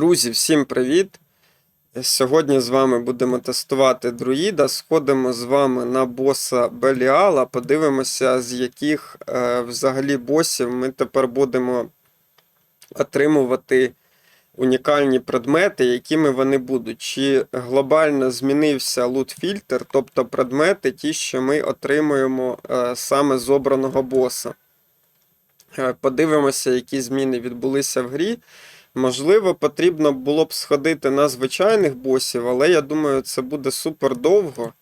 Друзі, всім привіт! Сьогодні з вами будемо тестувати друїда. Сходимо з вами на боса Беліала, подивимося, з яких е, взагалі босів ми тепер будемо отримувати унікальні предмети, якими вони будуть. Чи глобально змінився лут-фільтр, тобто предмети, ті, що ми отримуємо е, саме з обраного боса. Е, Подивимося, які зміни відбулися в грі. Можливо, потрібно було б сходити на звичайних босів, але я думаю, це буде супер довго.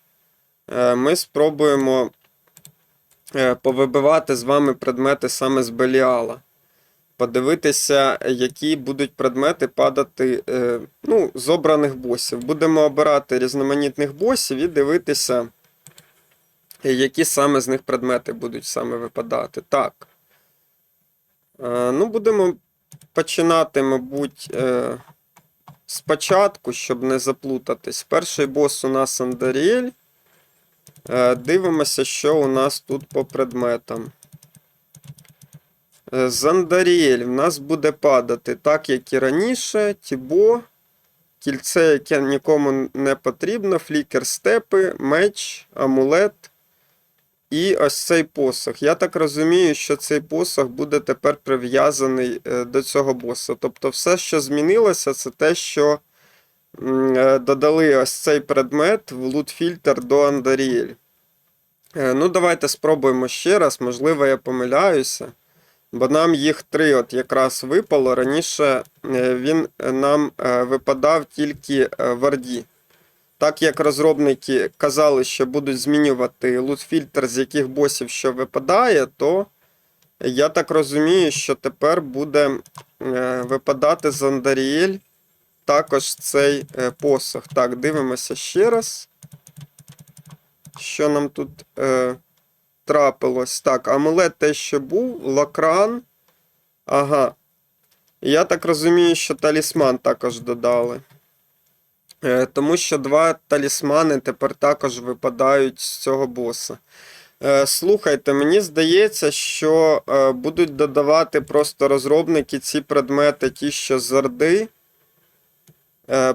Е, Ми спробуємо е, повибивати з вами предмети саме з Беліала. Подивитися, які будуть предмети падати е, ну, з обраних босів. Будемо обирати різноманітних босів і дивитися, які саме з них предмети будуть саме випадати. Так. Ну, будемо починати, мабуть, е, спочатку, щоб не заплутатись. Перший бос у нас Андаріель. Е, Дивимося, що у нас тут по предметам. Е, З в нас буде падати, так як і раніше, Тібо, кільце, яке нікому не потрібно, флікер степи, меч, амулет. І ось цей посох. Я так розумію, що цей посох буде тепер прив'язаний е, до цього боса. Тобто, все, що змінилося, це те, що е, додали ось цей предмет в лут-фільтр до Андаріель. Е, Ну, давайте спробуємо ще раз. Можливо, я помиляюся. Бо нам їх три от якраз випало. Раніше він нам випадав тільки в Орді. Так як розробники казали, що будуть змінювати лут-фільтр, з яких босів що випадає, то я так розумію, що тепер буде е, випадати з Андаріель також цей е, посох. Так, дивимося ще раз. Що нам тут е, трапилось? Так, амулет те, що був, лакран. Ага. Я так розумію, що талісман також додали. Е, Тому що два талісмани тепер також випадають з цього боса. Е, Слухайте, мені здається, що е, будуть додавати просто розробники ці предмети, ті, що з Орди,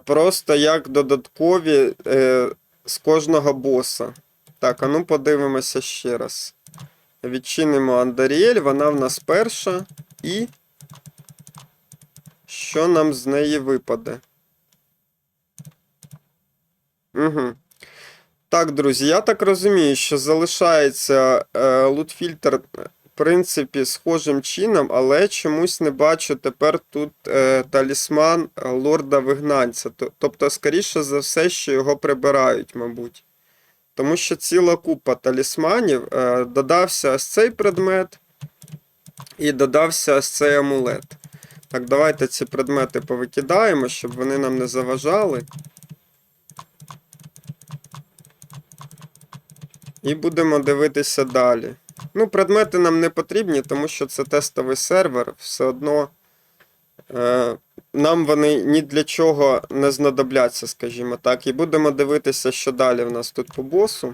просто як додаткові з кожного боса. Так, а ну подивимося ще раз. Відчинимо Андаріель, вона в нас перша. І що нам з неї випаде? Угу. Так, друзі, я так розумію, що залишається е, лут-фільтр, в принципі, схожим чином, але чомусь не бачу тепер тут е, талісман лорда вигнанця. Тобто, скоріше за все, що його прибирають, мабуть. Тому що ціла купа талісманів. Е, додався ось цей предмет і додався ось цей амулет. Так, давайте ці предмети повикидаємо, щоб вони нам не заважали. І будемо дивитися далі. Ну, предмети нам не потрібні, тому що це тестовий сервер. Все одно е, нам вони ні для чого не знадобляться, скажімо так. І будемо дивитися, що далі в нас тут по босу.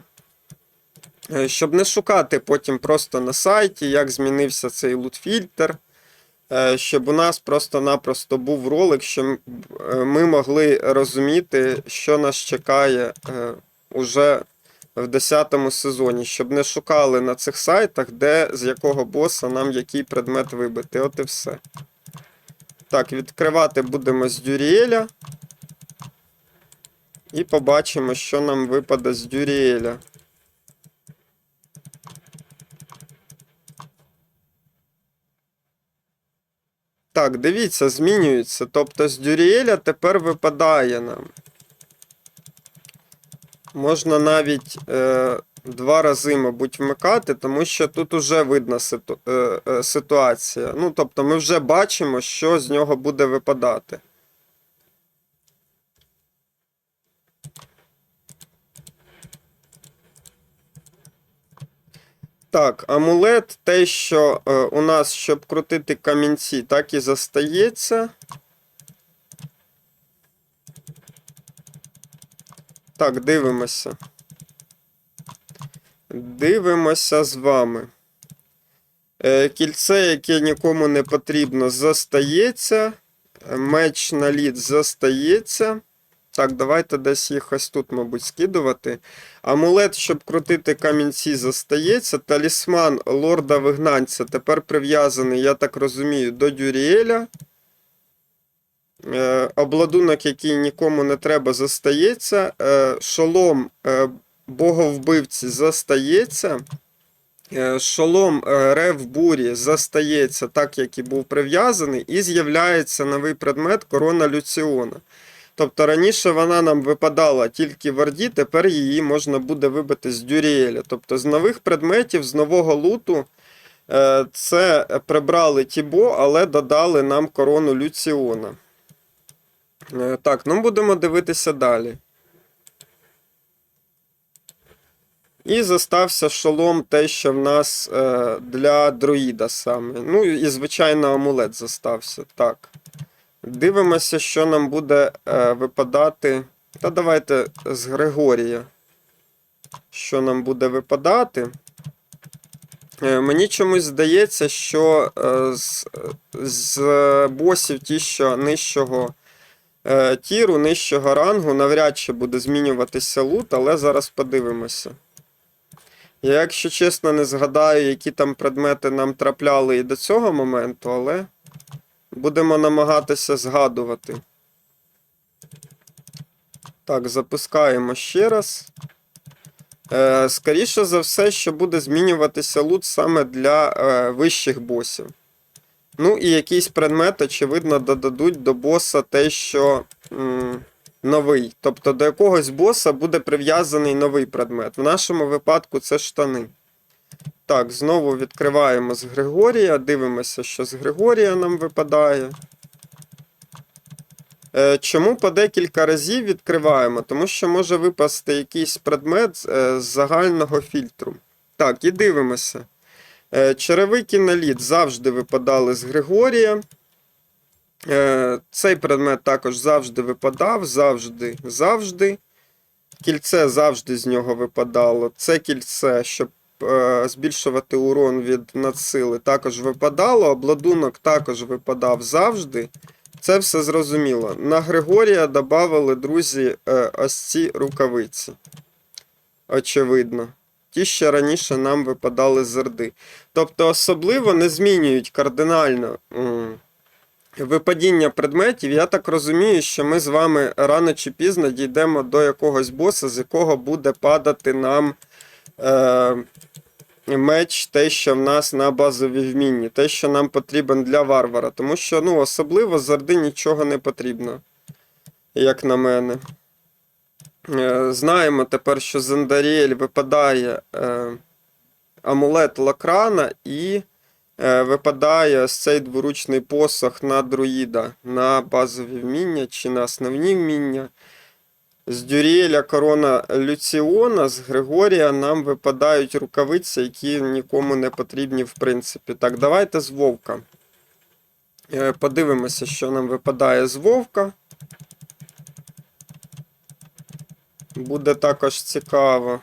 Е, щоб не шукати потім просто на сайті, як змінився цей лут-фільтр. е, Щоб у нас просто-напросто був ролик, щоб е, ми могли розуміти, що нас чекає е, уже в 10 сезоні, щоб не шукали на цих сайтах, де з якого боса нам який предмет вибити. От і все. Так, відкривати будемо з Дюріеля. І побачимо, що нам випаде з Дюріеля. Так, дивіться, змінюється. Тобто з Дюріеля тепер випадає нам. Можна навіть е, два рази, мабуть, вмикати, тому що тут уже видна ситу, е, е, ситуація. Ну, тобто, ми вже бачимо, що з нього буде випадати. Так, амулет, те, що е, у нас, щоб крутити камінці, так і застається. Так, дивимося. Дивимося з вами. Е, Кільце, яке нікому не потрібно, застається. Меч на лід застається. Так, давайте десь їх ось тут, мабуть, скидувати. Амулет, щоб крутити камінці, застається. Талісман лорда вигнанця тепер прив'язаний, я так розумію, до Дюріеля. Е, обладунок, який нікому не треба, застається. Е, шолом е, боговбивці застається. Шолом Рев Бурі застається так, як і був прив'язаний, і з'являється новий предмет корона Люціона. Тобто раніше вона нам випадала тільки в Орді, тепер її можна буде вибити з Дюріеля. Тобто з нових предметів, з нового луту це прибрали Тібо, але додали нам корону Люціона. Е, Так, ну будемо дивитися далі. І застався шолом те, що в нас е, для друїда саме. Ну і, звичайно, амулет застався. Так. Дивимося, що нам буде е, випадати. Та давайте з Григорія. Що нам буде випадати? Е, мені чомусь здається, що е, з, з босів ті, що нижчого тіру, нижчого рангу, навряд чи буде змінюватися лут, але зараз подивимося. Я, якщо чесно, не згадаю, які там предмети нам трапляли і до цього моменту, але будемо намагатися згадувати. Так, запускаємо ще раз. Е, скоріше за все, що буде змінюватися лут саме для е, вищих босів. Ну і якісь предмети, очевидно, додадуть до боса те, що м, новий. Тобто до якогось боса буде прив'язаний новий предмет. В нашому випадку це штани. Так, знову відкриваємо з Григорія, дивимося, що з Григорія нам випадає. Е, Чому по декілька разів відкриваємо? Тому що може випасти якийсь предмет е, з загального фільтру. Так, і дивимося. Е, Черевики на лід завжди випадали з Григорія. Е, Цей предмет також завжди випадав, завжди, завжди. Кільце завжди з нього випадало. Це кільце, щоб е, збільшувати урон від надсили, також випадало. Обладунок також випадав завжди. Це все зрозуміло. На Григорія додали, друзі, ось ці рукавиці. Очевидно. Ті, що раніше нам випадали з Орди. Тобто особливо не змінюють кардинально випадіння предметів. Я так розумію, що ми з вами рано чи пізно дійдемо до якогось боса, з якого буде падати нам е, меч, те, що в нас на базовій вмінні, те, що нам потрібен для варвара. Тому що ну, особливо з нічого не потрібно, як на мене. Е, Знаємо тепер, що з Андаріель випадає е, амулет Лакрана і е, випадає ось цей дворучний посох на друїда на базові вміння чи на основні вміння. З Дюріеля корона Люціона, з Григорія нам випадають рукавиці, які нікому не потрібні, в принципі. Так, давайте з Вовка. Подивимося, що нам випадає з Вовка. Буде також цікаво.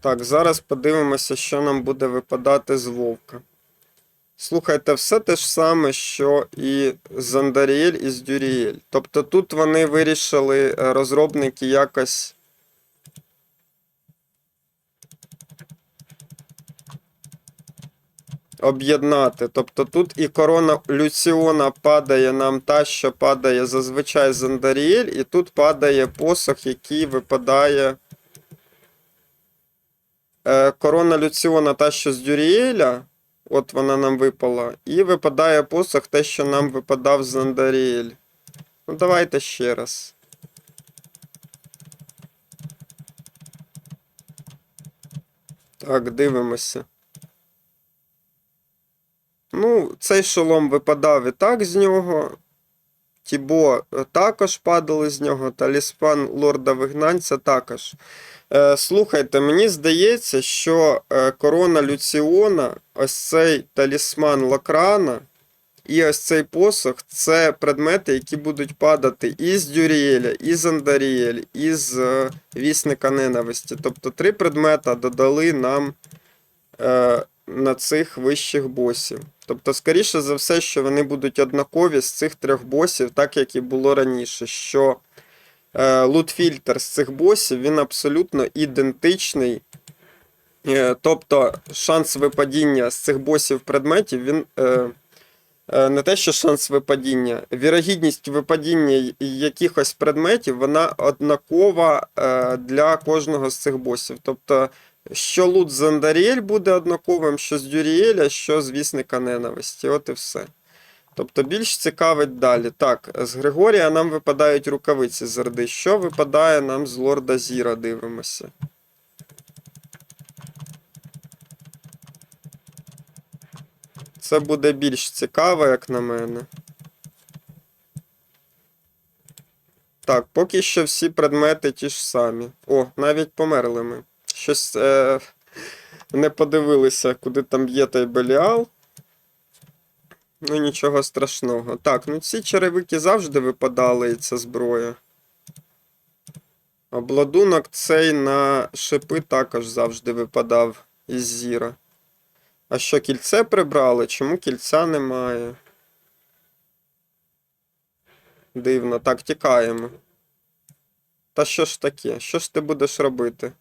Так, зараз подивимося, що нам буде випадати з Вовка. Слухайте, все те ж саме, що і з Андаріель, і з Дюріель. Тобто тут вони вирішили е, розробники якось. Об'єднати. Тобто тут і корона Люціона падає нам та, що падає зазвичай з і тут падає посох, який випадає. Е, корона Люціона та, що з Дюріеля. От вона нам випала. І випадає посох те, що нам випадав з Андаріель. Ну, давайте ще раз. Так, дивимося. Ну, цей шолом випадав і так з нього. Тібо також падали з нього. Талісман лорда вигнанця також. Е, слухайте, мені здається, що е, корона Люціона, ось цей талісман Лакрана і ось цей посох це предмети, які будуть падати і з Дюріеля, і з Андаріель, і з е, Вісника Ненависті. Тобто три предмета додали нам е, на цих вищих босів. Тобто, скоріше за все, що вони будуть однакові з цих трьох босів, так як і було раніше. Що е, лут-фільтр з цих босів він абсолютно ідентичний. Е, тобто шанс випадіння з цих босів предметів, він. Е, не те, що шанс випадіння, вірогідність випадіння якихось предметів, вона однакова для кожного з цих босів. Тобто, що лут з Андаріель буде однаковим, що з Дюріеля, що з Вісника Ненависті. От і все. Тобто більш цікавить далі. Так, з Григорія нам випадають рукавиці з Орди. Що випадає нам з Лорда Зіра, дивимося. Це буде більш цікаво, як на мене. Так, поки що всі предмети ті ж самі. О, навіть померли ми. Щось е, не подивилися, куди там є той Беліал. Ну, нічого страшного. Так, ну ці черевики завжди випадали, і ця зброя. Обладунок цей на шипи також завжди випадав із зіра. А що кільце прибрали? Чому кільця немає? Дивно, так, тікаємо. Та що ж таке? Що ж ти будеш робити?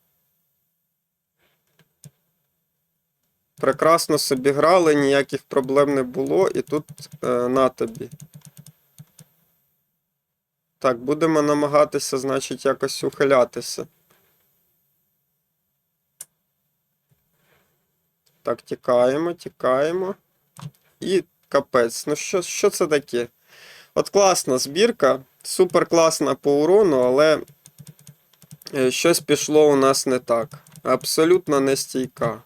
Прекрасно собі грали, ніяких проблем не було, і тут е, на тобі. Так, будемо намагатися, значить, якось ухилятися. Так, тікаємо, тікаємо. І капець. Ну що, що це таке? От класна збірка, супер класна по урону, але е, щось пішло у нас не так. Абсолютно не стійка.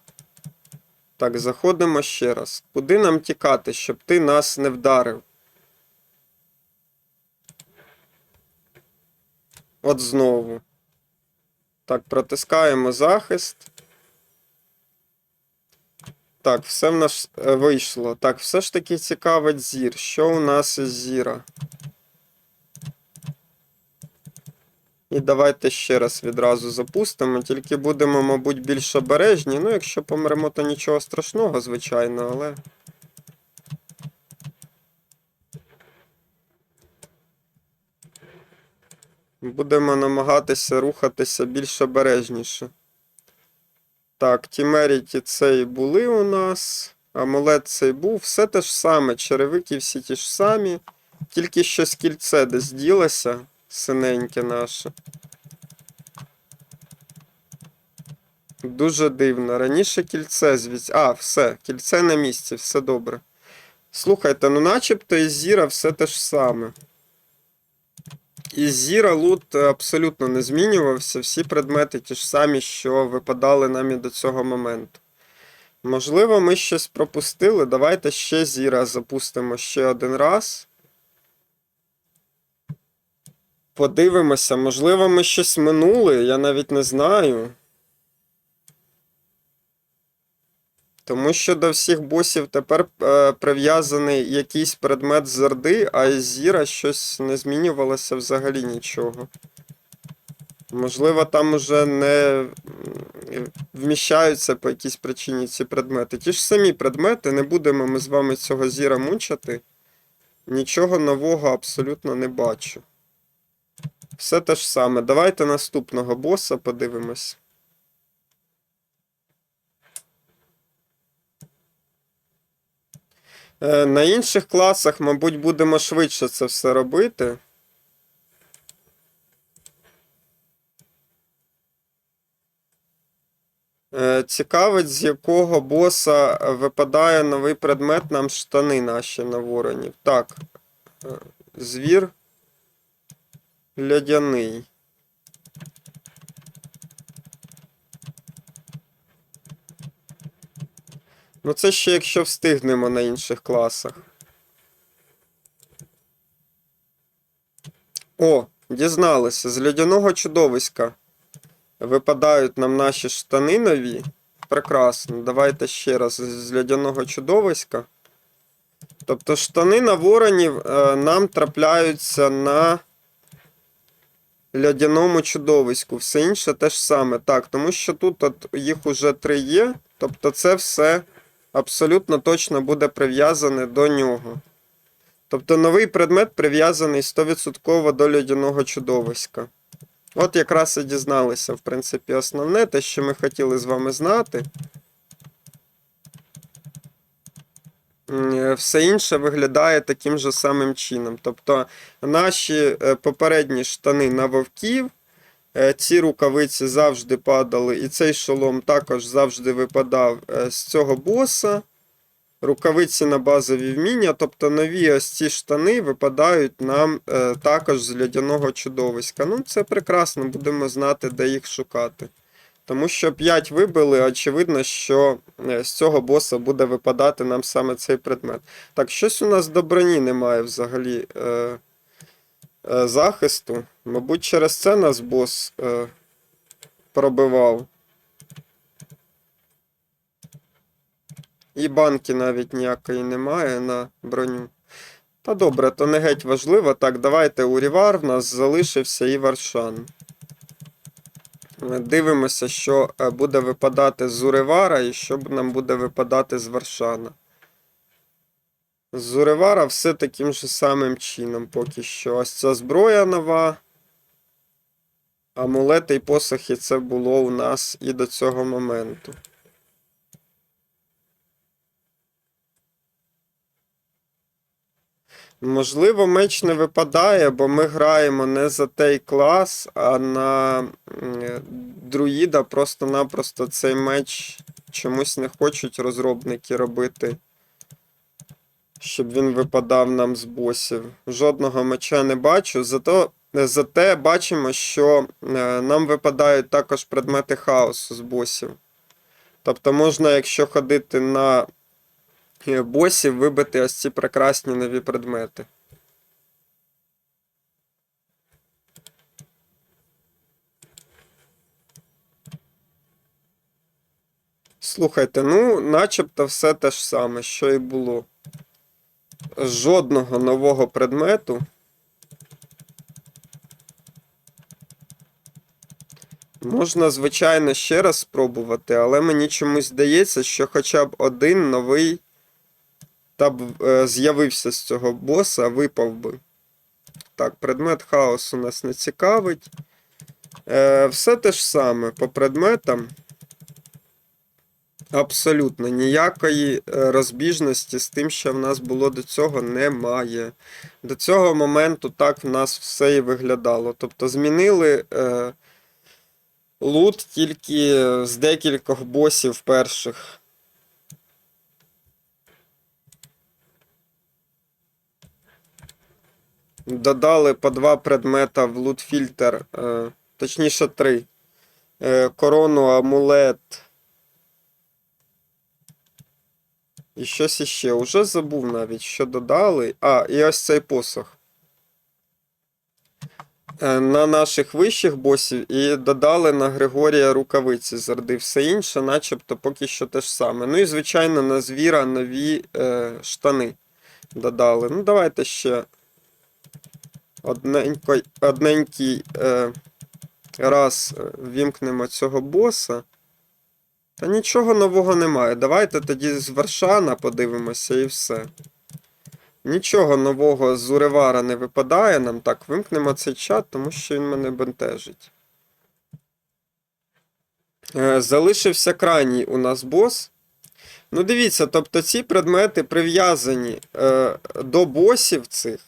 Так, заходимо ще раз. Куди нам тікати, щоб ти нас не вдарив? От знову. Так, протискаємо захист. Так, все в нас е, вийшло. Так, все ж таки цікавить зір. Що у нас із зіра? І давайте ще раз відразу запустимо. Тільки будемо, мабуть, більш обережні. Ну, якщо помремо, то нічого страшного, звичайно, але. Будемо намагатися рухатися більш обережніше. Так, Тімеріті цей були у нас. Амулет цей був. Все те ж саме. Черевики всі ті ж самі. Тільки щось кільце десь ділося. Синеньке наше. Дуже дивно. Раніше кільце звідси. А, все, кільце на місці, все добре. Слухайте, ну начебто із Зіра все те ж саме. Із Зіра лут абсолютно не змінювався. Всі предмети ті ж самі, що випадали нам і до цього моменту. Можливо, ми щось пропустили. Давайте ще Зіра запустимо ще один раз. Подивимося, можливо, ми щось минули, я навіть не знаю. Тому що до всіх босів тепер е, прив'язаний якийсь предмет з Орди, а із Зіра щось не змінювалося взагалі нічого. Можливо, там уже не вміщаються по якійсь причині ці предмети. Ті ж самі предмети, не будемо ми з вами цього Зіра мучити. Нічого нового абсолютно не бачу. Все те ж саме. Давайте наступного боса подивимось. Е, На інших класах, мабуть, будемо швидше це все робити. Е, Цікавить, з якого боса випадає новий предмет нам штани наші на воронів. Так. е, Звір. Лядяний. Ну, це ще якщо встигнемо на інших класах. О, дізналися, з льодяного чудовиська випадають нам наші штани нові. Прекрасно. Давайте ще раз з льодяного чудовиська. Тобто штани на воронів е, нам трапляються на льодяному чудовиську. Все інше те ж саме. Так, тому що тут от їх уже три є. Тобто це все абсолютно точно буде прив'язане до нього. Тобто новий предмет прив'язаний 100% до льодяного чудовиська. От якраз і дізналися, в принципі, основне, те, що ми хотіли з вами знати. М, е, Все інше виглядає таким же самим чином. Тобто наші е, попередні штани на вовків, е, ці рукавиці завжди падали, і цей шолом також завжди випадав е, з цього боса. Рукавиці на базові вміння, тобто нові ось ці штани випадають нам е, також з льодяного чудовиська. Ну, це прекрасно, будемо знати, де їх шукати. Тому що 5 вибили, очевидно, що е, з цього боса буде випадати нам саме цей предмет. Так, щось у нас до броні немає взагалі е, е, захисту. Мабуть, через це нас бос е, пробивав. І банки навіть ніякої немає на броню. Та добре, то не геть важливо. Так, давайте Урівар, в нас залишився і Варшан. Дивимося, що е, буде випадати з Уревара і що нам буде випадати з Варшана. З Уревара все таким же самим чином поки що. Ось ця зброя нова. Амулети і посохи це було у нас і до цього моменту. Можливо, меч не випадає, бо ми граємо не за той клас, а на друїда просто-напросто цей меч чомусь не хочуть розробники робити, щоб він випадав нам з босів. Жодного меча не бачу, зато, зате бачимо, що е, нам випадають також предмети хаосу з босів. Тобто можна, якщо ходити на е, босів, вибити ось ці прекрасні нові предмети. Слухайте, ну, начебто все те ж саме, що і було. Жодного нового предмету. Можна, звичайно, ще раз спробувати, але мені чомусь здається, що хоча б один новий та б е, з'явився з цього боса, випав би. Так, предмет хаосу нас не цікавить. Е, все те ж саме по предметам. Абсолютно ніякої е, розбіжності з тим, що в нас було до цього, немає. До цього моменту так в нас все і виглядало. Тобто змінили е, лут тільки з декількох босів перших. Додали по два предмета в лут-фільтр, е, точніше три. Е, корону, амулет. І щось іще. Уже забув навіть, що додали. А, і ось цей посох. Е, На наших вищих босів і додали на Григорія рукавиці з Орди. Все інше, начебто, поки що те ж саме. Ну і, звичайно, на звіра нові е, штани додали. Ну, давайте ще одненький е, раз е, вімкнемо цього боса. Та нічого нового немає. Давайте тоді з Варшана подивимося і все. Нічого нового з Уревара не випадає нам. Так, вимкнемо цей чат, тому що він мене бентежить. Е, Залишився крайній у нас бос. Ну, дивіться, тобто ці предмети прив'язані е, до босів цих.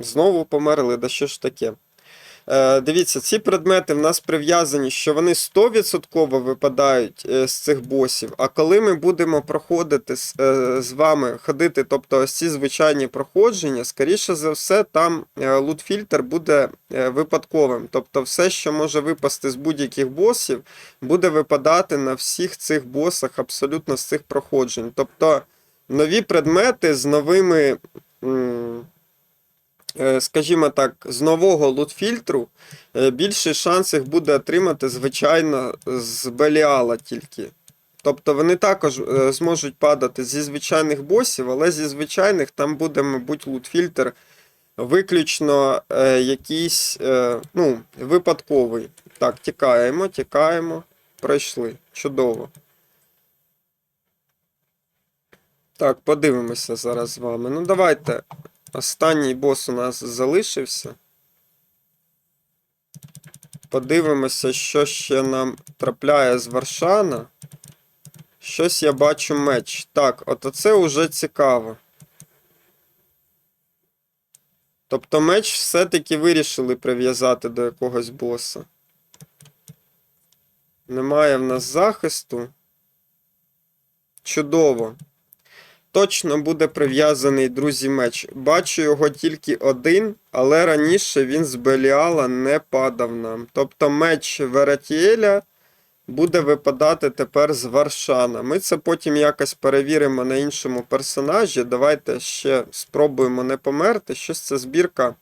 Знову померли, да що ж таке? Е, дивіться, ці предмети в нас прив'язані, що вони 100% випадають е, з цих босів. А коли ми будемо проходити з, е, з вами, ходити, тобто ось ці звичайні проходження, скоріше за все, там е, лут-фільтр буде випадковим. Тобто все, що може випасти з будь-яких босів, буде випадати на всіх цих босах абсолютно з цих проходжень. Тобто нові предмети з новими. Е, Скажімо так, з нового лут-фільтру е, більший шанс їх буде отримати, звичайно, з Беліала тільки. Тобто вони також е, зможуть падати зі звичайних босів, але зі звичайних там буде, мабуть, лут-фільтр виключно е, якийсь е, ну, випадковий. Так, тікаємо, тікаємо. Пройшли. Чудово. Так, подивимося зараз з вами. Ну, давайте. Останній бос у нас залишився. Подивимося, що ще нам трапляє з Варшана. Щось я бачу меч. Так, от оце вже цікаво. Тобто меч все-таки вирішили прив'язати до якогось боса. Немає в нас захисту. Чудово. Точно буде прив'язаний, друзі, меч. Бачу його тільки один, але раніше він з Беліала не падав нам. Тобто меч Вератіеля буде випадати тепер з Варшана. Ми це потім якось перевіримо на іншому персонажі. Давайте ще спробуємо не померти. Щось ця збірка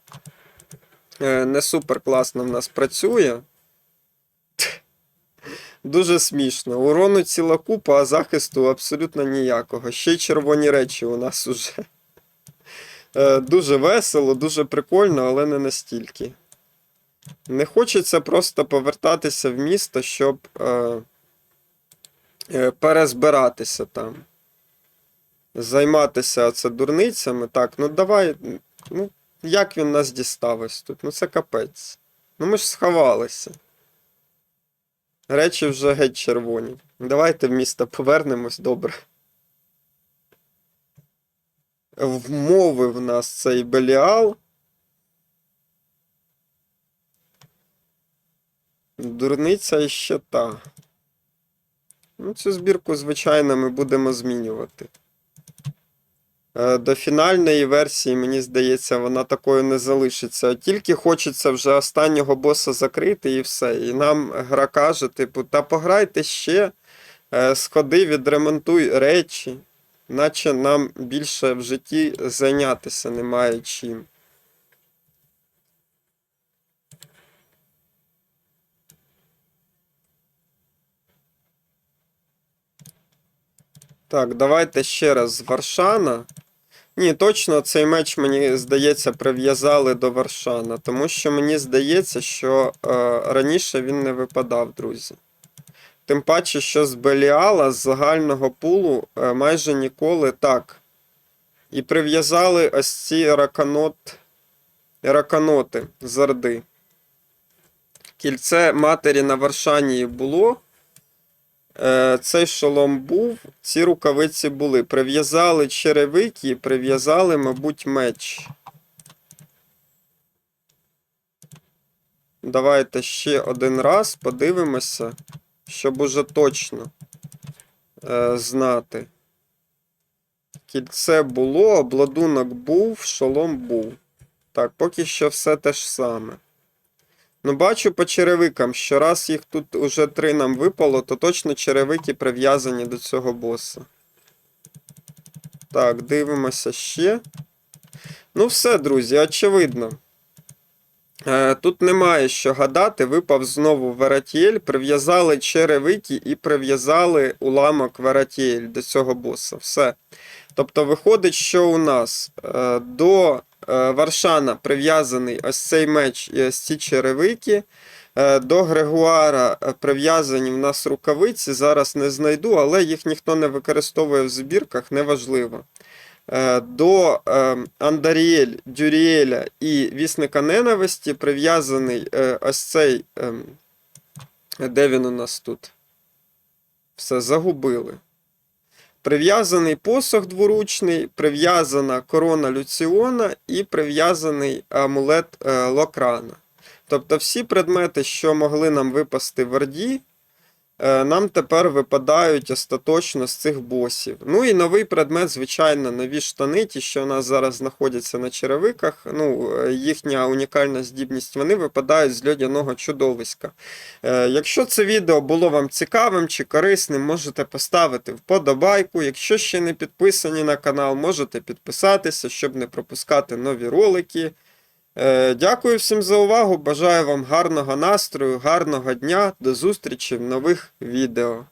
е, не супер класно в нас працює. Дуже смішно. Урону ціла купа, а захисту абсолютно ніякого. Ще й червоні речі у нас уже. Е, Дуже весело, дуже прикольно, але не настільки. Не хочеться просто повертатися в місто, щоб е, е, перезбиратися там. Займатися це дурницями. Так, ну давай. Ну, як він нас дістав тут? Ну це капець. Ну ми ж сховалися. Речі вже геть червоні. Давайте в місто повернемось, добре. Вмовив нас цей Беліал. Дурниця і ще та. Ну, цю збірку, звичайно, ми будемо змінювати. Е, До фінальної версії, мені здається, вона такою не залишиться. Тільки хочеться вже останнього боса закрити і все. І нам гра каже, типу, та пограйте ще, е, сходи, відремонтуй речі, наче нам більше в житті зайнятися немає чим. Так, давайте ще раз з Варшана. Ні, точно цей меч, мені здається, прив'язали до Варшана, тому що мені здається, що е, раніше він не випадав, друзі. Тим паче, що з Беліала, з загального пулу, е, майже ніколи так. І прив'язали ось ці раканот... раканоти з Орди. Кільце матері на Варшані було. Е, Цей шолом був, ці рукавиці були. Прив'язали черевики, прив'язали, мабуть, меч. Давайте ще один раз подивимося, щоб уже точно е, знати. Кільце було, обладунок був, шолом був. Так, поки що все те ж саме. Ну, бачу по черевикам, що раз їх тут уже три нам випало, то точно черевики прив'язані до цього боса. Так, дивимося ще. Ну, все, друзі, очевидно. Е, Тут немає що гадати. Випав знову Вератіель, прив'язали черевики і прив'язали уламок Вератіель до цього боса. Все. Тобто, виходить, що у нас е, до е, Варшана прив'язаний ось цей меч і ось ці черевики. До Грегуара прив'язані в нас рукавиці. Зараз не знайду, але їх ніхто не використовує в збірках, неважливо. Е, До е, Андаріель, Дюріеля і Вісника Ненависті прив'язаний е, ось цей. Де він у нас тут? Все, загубили. Прив'язаний посох дворучний, прив'язана корона Люціона і прив'язаний амулет Локрана. Тобто всі предмети, що могли нам випасти в Орді, нам тепер випадають остаточно з цих босів. Ну і новий предмет, звичайно, нові штани, ті, що у нас зараз знаходяться на черевиках. Ну, е, їхня унікальна здібність, вони випадають з льодяного чудовиська. Е, Якщо це відео було вам цікавим чи корисним, можете поставити вподобайку. Якщо ще не підписані на канал, можете підписатися, щоб не пропускати нові ролики. Е, Дякую всім за увагу. Бажаю вам гарного настрою, гарного дня. До зустрічі в нових відео.